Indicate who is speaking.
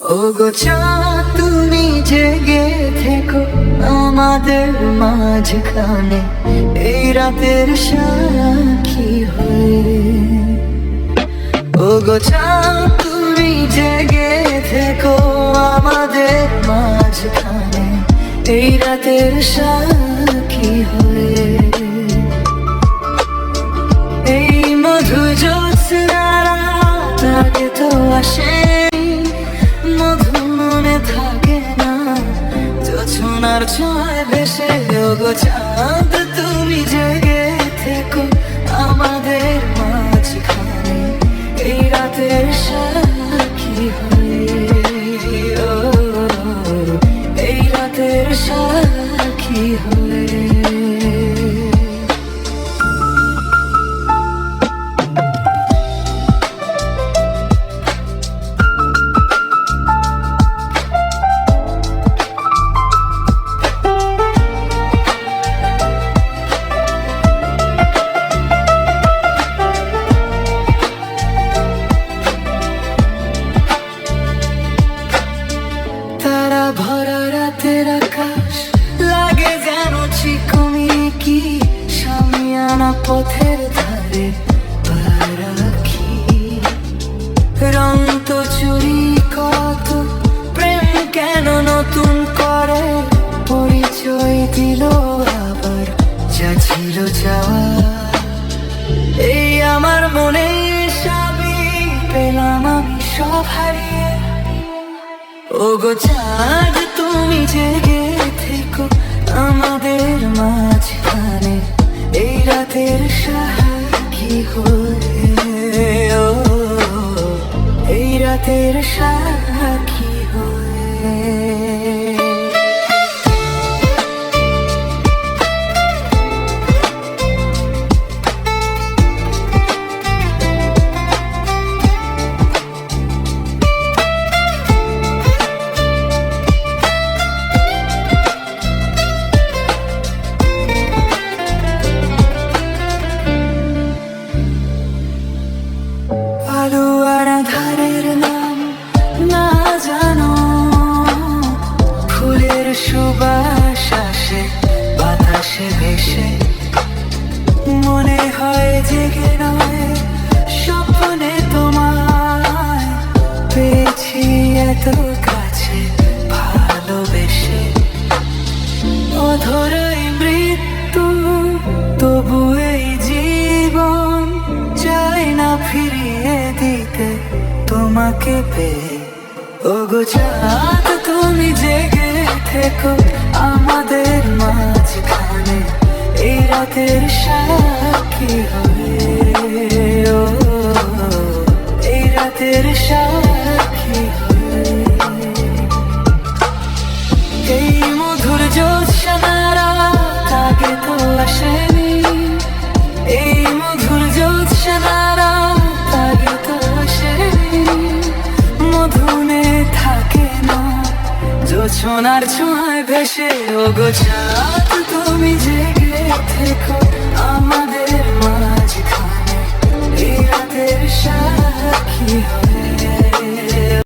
Speaker 1: ও গো তুমি জেগে থেকো আমাদের মাঝখানে। এই রাতের সাক্ষী হয়ে। ও গো তুমি জেগে থেকো আমাদের মাঝখানে। এই রাতের সাক্ষী হয়ে। এই মধু জ্যোৎস্নারা তাকে তো আসে। জোছনার ছয় ভেসে গো চাঁদ, তুমি জেগে থেকো আমাদের মাঝখানে। এই রাতের সাক্ষী হয়ে এই রাতের সাক্ষী হয়ে। রাতের আকাশ লাগে যেন চিকমি কি? সামিয়ানা পথের ধারে পারাখি। রং তো চুরি, কত প্রেম কেন নতুন করে? পরিচয় দিল আবার, যা ছিল যাওয়া এই আমার মনে সবই পেলাম আমি, সব হারিয়ে। ও গো চাঁদ তুমি জেগে থেকো আমাদের মাঝখানে এই রাতের সাক্ষী হয়ে এই রাতের সাক্ষী হয়ে। জানো? ফুলের সুবাস বাতাসে ভেসে। মনে হয় জেগে নয় স্বপ্নে পেয়েছি এত কাছে ভালোবেসে। অধরাই মৃত্যু, তবু জীবন চাই না দিতে তোমাকে পেয়ে ওগো চাঁদ তুমি জেগে থেকো আমাদের মাঝখানে। এই রাতের সাক্ষী হয়ে জোছনার ছোঁয়ায় ভেসে ও গোছা তুমি জেগে থেকো আমাদের